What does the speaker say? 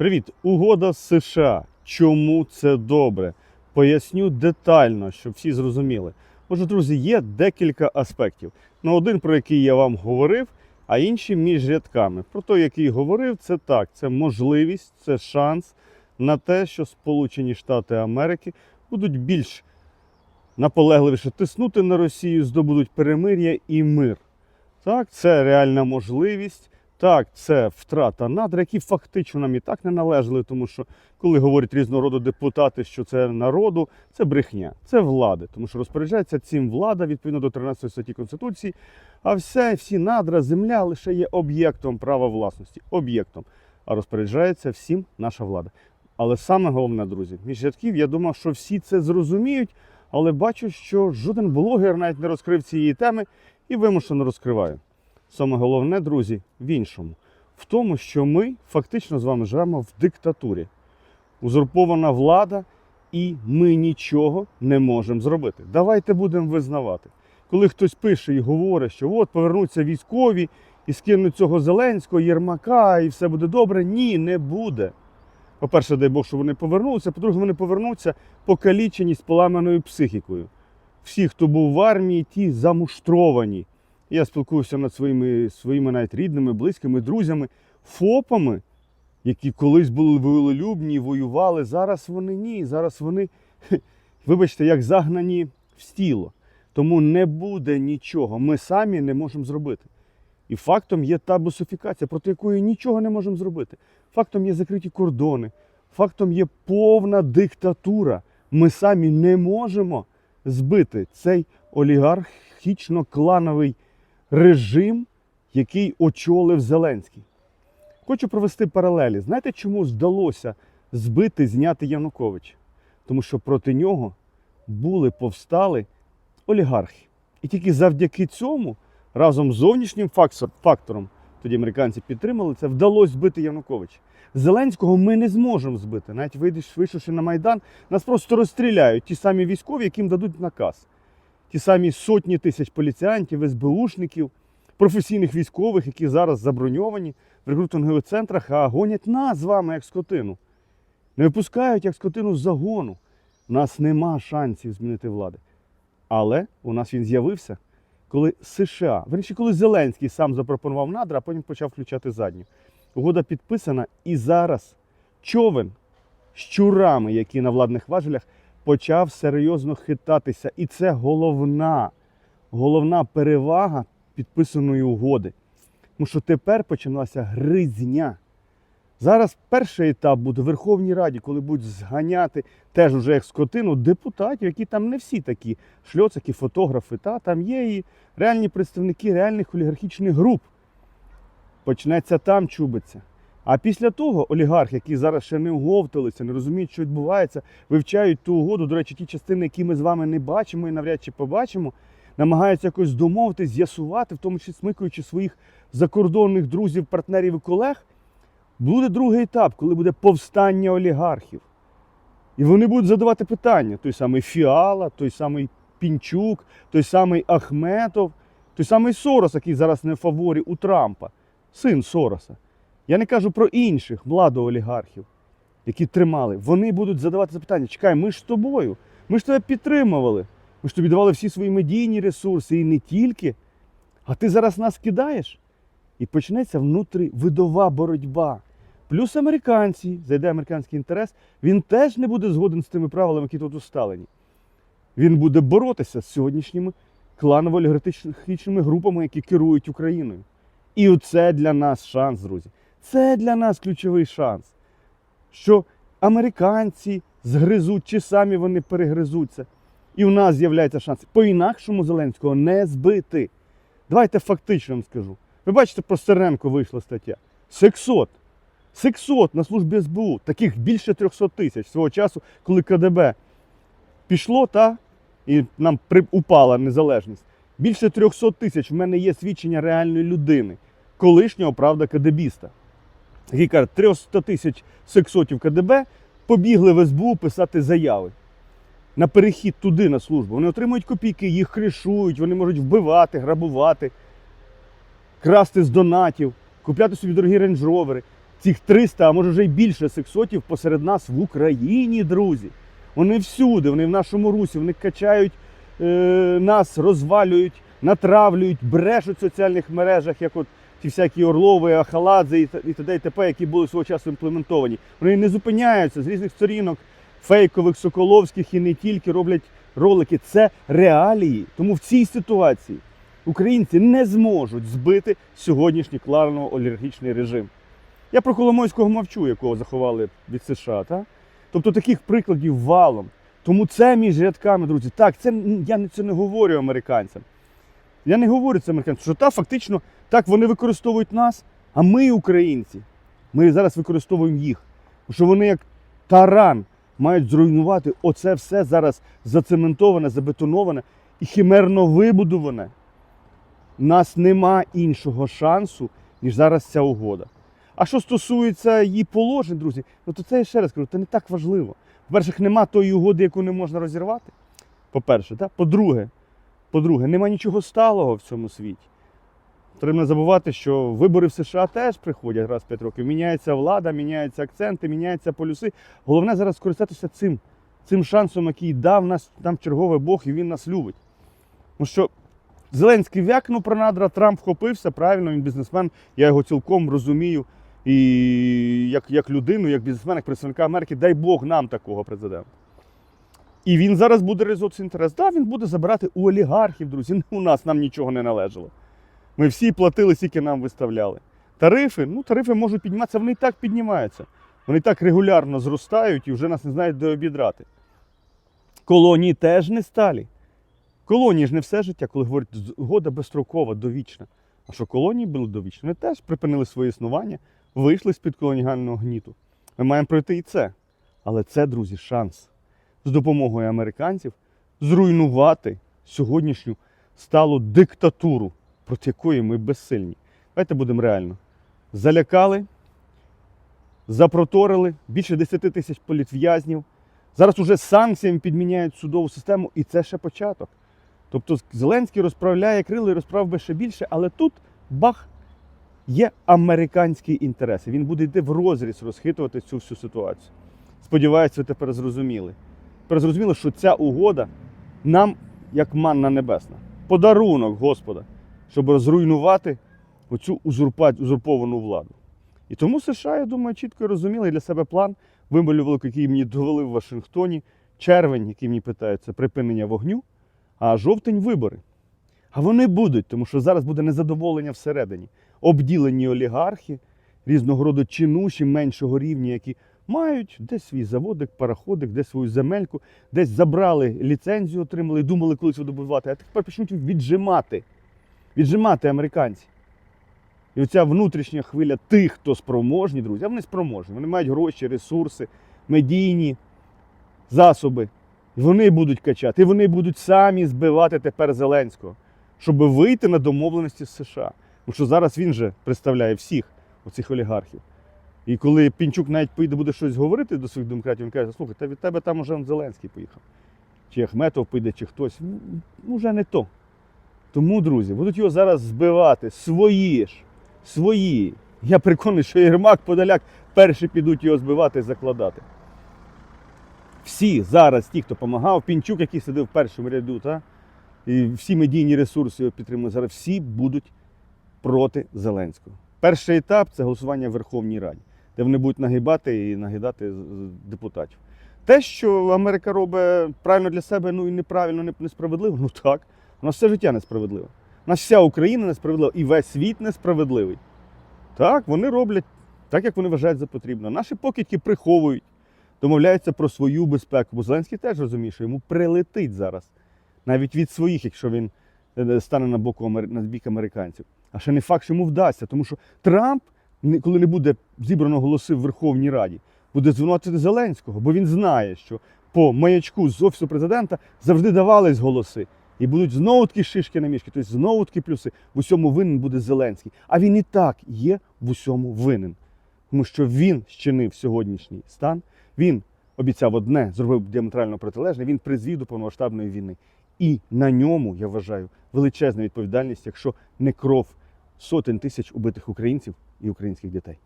Привіт! Угода з США. Чому це добре? Поясню детально, щоб всі зрозуміли. Отже, друзі, є декілька аспектів. Ну, один, про який я вам говорив, а інші між рядками. Про той, який говорив, це так: це можливість, це шанс на те, що Сполучені Штати Америки будуть більш наполегливіше тиснути на Росію, здобудуть перемир'я і мир. Так, це реальна можливість. Так, це втрата надр, які фактично нам і так не належали, тому що коли говорять різного роду депутати, що це народу, це брехня, це влади, тому що розпоряджається цим влада відповідно до 13 статті Конституції. А все, всі надра, земля лише є об'єктом права власності, об'єктом. А розпоряджається всім наша влада. Але саме головне, друзі, між рядків, я думав, що всі це зрозуміють, але бачу, що жоден блогер навіть не розкрив цієї теми і вимушено розкриваю. Саме головне, друзі, в іншому. В тому, що ми фактично з вами живемо в диктатурі. Узурпована влада, і ми нічого не можемо зробити. Давайте будемо визнавати. Коли хтось пише і говорить, що от повернуться військові і скинуть цього Зеленського, Єрмака, і все буде добре. Ні, не буде. По-перше, дай Бог, що вони повернуться. По-друге, вони повернуться покалічені з поламаною психікою. Всі, хто був в армії, ті замуштровані. Я спілкуюся над своїми, своїми навіть рідними, близькими, друзями, ФОПами, які колись були волелюбні, воювали. Зараз вони ні. Зараз вони, вибачте, як загнані в стіло. Тому не буде нічого. Ми самі не можемо зробити. І фактом є та бусифікація, проти якої нічого не можемо зробити. Фактом є закриті кордони, фактом є повна диктатура. Ми самі не можемо збити цей олігархічно-клановий режим, який очолив Зеленський. Хочу провести паралелі. Знаєте, чому вдалося збити, зняти Януковича? Тому що проти нього були повстали олігархи. І тільки завдяки цьому, разом з зовнішнім фактором, тоді американці підтримали це, вдалося збити Януковича. Зеленського ми не зможемо збити. Навіть вийдеш- вийшовши на Майдан, нас просто розстріляють ті самі військові, яким дадуть наказ. Ті самі сотні тисяч поліціянтів, СБУшників, професійних військових, які зараз заброньовані в рекрутингових центрах, а гонять нас з вами як скотину. Не випускають як скотину з загону. У нас нема шансів змінити влади. Але у нас він з'явився, коли США, верніше, коли Зеленський сам запропонував надра, а потім почав включати задню. Угода підписана, і зараз човен з щурами, які на владних важелях, почав серйозно хитатися. І це головна, головна перевага підписаної угоди. Тому що тепер почалася гризня. Зараз перший етап буде в Верховній Раді, коли будуть зганяти теж уже як скотину депутатів, які там не всі такі шльоцаки, фотографи. Та там є і реальні представники реальних олігархічних груп. Почнеться там чубиться. А після того олігархи, які зараз ще не оговталися, не розуміють, що відбувається, вивчають ту угоду. До речі, ті частини, які ми з вами не бачимо і навряд чи побачимо, намагаються якось домовитись, з'ясувати, в тому числі смикуючи своїх закордонних друзів, партнерів і колег. Буде другий етап, коли буде повстання олігархів. І вони будуть задавати питання: той самий Фіала, той самий Пінчук, той самий Ахметов, той самий Сорос, який зараз не в фаворі у Трампа, син Сороса. Я не кажу про інших владоолігархів, які тримали. Вони будуть задавати запитання: чекай, ми ж з тобою, ми ж тебе підтримували. Ми ж тобі давали всі свої медійні ресурси і не тільки. А ти зараз нас кидаєш? І почнеться внутрівидова боротьба. Плюс американці, зайде американський інтерес, він теж не буде згоден з тими правилами, які тут усталені. Він буде боротися з сьогоднішніми кланово-олігархічними групами, які керують Україною. І оце для нас шанс, друзі. Це для нас ключовий шанс. Що американці згризуть, чи самі вони перегризуться. І у нас з'являється шанс по-інакшому Зеленського не збити. Давайте фактично вам скажу. Ви бачите, про Стерненко вийшла стаття. Сексот. Сексот на службі СБУ. Таких більше 300 тисяч свого часу, коли КДБ пішло, та, і нам упала незалежність. Більше 300 тисяч в мене є свідчення реальної людини, колишнього, правда, КДБіста. Каже, 300 тисяч сексотів КДБ побігли в СБУ писати заяви на перехід туди на службу. Вони отримують копійки, їх кришують, вони можуть вбивати, грабувати, красти з донатів, купляти собі дорогі рейндж-ровери. цих 300, а може вже й більше сексотів посеред нас в Україні, друзі. Вони всюди, вони в нашому русі, вони качають е, нас, розвалюють, натравлюють, брешуть в соціальних мережах, як от ті всякі Орлови, Ахаладзе і т.д. і т.п., які були свого часу імплементовані. Вони не зупиняються з різних сторінок, фейкових, соколовських і не тільки роблять ролики. Це реалії. Тому в цій ситуації українці не зможуть збити сьогоднішній кланово-олігархічний режим. Я про Коломойського мовчу, якого заховали від США. Та? Тобто таких прикладів валом. Тому це між рядками, друзі. Так, це я це не говорю американцям. Я не говорю це американцям, що та фактично так вони використовують нас, а ми, українці, ми зараз використовуємо їх. Що вони як таран мають зруйнувати оце все зараз зацементоване, забетоноване і химерно вибудоване. Нас нема іншого шансу, ніж зараз ця угода. А що стосується її положень, друзі, ну то це я ще раз кажу, це не так важливо. По-перше, нема тої угоди, яку не можна розірвати. По-перше, так? по-друге, по-друге, нема нічого сталого в цьому світі. Треба не забувати, що вибори в США теж приходять раз в 5 років. Міняється влада, міняються акценти, міняються полюси. Головне зараз скористатися цим, цим шансом, який дав нас, нам черговий Бог, і він нас любить. Тому що Зеленський вякнув про надра, Трамп вхопився, правильно, він бізнесмен, я його цілком розумію. І як, як людину, як бізнесмен, як представника Америки, дай Бог нам такого президента. І він зараз буде реалізовувати інтерес. Так, він буде забирати у олігархів, друзі. У нас нам нічого не належало. Ми всі платили, скільки нам виставляли. Тарифи, ну тарифи можуть підніматися, вони і так піднімаються. Вони так регулярно зростають і вже нас не знають, де обідрати. Колонії теж не сталі. Колонії ж не все життя, коли говорять, згода безстрокова, довічна. А що колонії були довічні? Вони теж припинили своє існування, вийшли з-під колоніального гніту. Ми маємо пройти і це. Але це, друзі, шанс з допомогою американців зруйнувати сьогоднішню сталу диктатуру, проти якої ми безсильні. Давайте будемо реально. Залякали, запроторили більше 10 тисяч політв'язнів. Зараз уже санкціями підміняють судову систему, і це ще початок. Тобто Зеленський розправляє крила і розправ би ще більше, але тут бах є американські інтереси. Він буде йти в розріз розхитувати цю всю ситуацію. Сподіваюся, ви тепер зрозуміли. Тепер зрозуміло, що ця угода нам як манна небесна. Подарунок Господа, щоб зруйнувати оцю узурповану владу. І тому США, я думаю, чітко розуміли для себе план, вималювали, який мені довели в Вашингтоні. Червень, який мені питають, припинення вогню, а жовтень вибори. А вони будуть, тому що зараз буде незадоволення всередині. Обділені олігархи, різного роду чинуші меншого рівня, які мають десь свій заводик, параходик, десь свою земельку, десь забрали ліцензію, отримали, думали колись видобувати, а тепер почнуть віджимати. Віджимати американці. І оця внутрішня хвиля тих, хто спроможні, друзі, а вони спроможні. Вони мають гроші, ресурси, медійні засоби. І вони будуть качати, і вони будуть самі збивати тепер Зеленського, щоб вийти на домовленості з США. Тому що зараз він же представляє всіх оцих олігархів. І коли Пінчук навіть поїде буде щось говорити до своїх демократів, він каже, слухай, та від тебе там уже Зеленський поїхав. Чи Ахметов піде, чи хтось. Ну, вже не то. Тому, друзі, будуть його зараз збивати. Свої ж. Свої. Я переконаний, що Єрмак, Подоляк перші підуть його збивати і закладати. Всі зараз, ті, хто допомагав, Пінчук, який сидив в першому ряду, та? і всі медійні ресурси його підтримують, зараз всі будуть проти Зеленського. Перший етап це голосування в Верховній Раді, де вони будуть нагибати і нагидати депутатів. Те, що Америка робить правильно для себе, ну і неправильно, несправедливо, ну так. У нас все життя несправедливо. У нас вся Україна несправедлива і весь світ несправедливий. Так, вони роблять так, як вони вважають за потрібно. Наші покидьки приховують, домовляються про свою безпеку. Бо Зеленський теж розуміє, що йому прилетить зараз. Навіть від своїх, якщо він е, стане на, бік американців. А ще не факт, що йому вдасться, тому що Трамп, коли не буде зібрано голоси в Верховній Раді, буде звинуватити Зеленського, бо він знає, що по маячку з офісу президента завжди давались голоси. І будуть знову такі шишки на мішки, тобто знову такі плюси. В усьому винен буде Зеленський. А він і так є в усьому винен. Тому що він щинив сьогоднішній стан, він обіцяв одне, зробив діаметрально протилежне, він призвів до повномасштабної війни. І на ньому, я вважаю, величезна відповідальність, якщо не кров сотень тисяч убитих українців і українських дітей.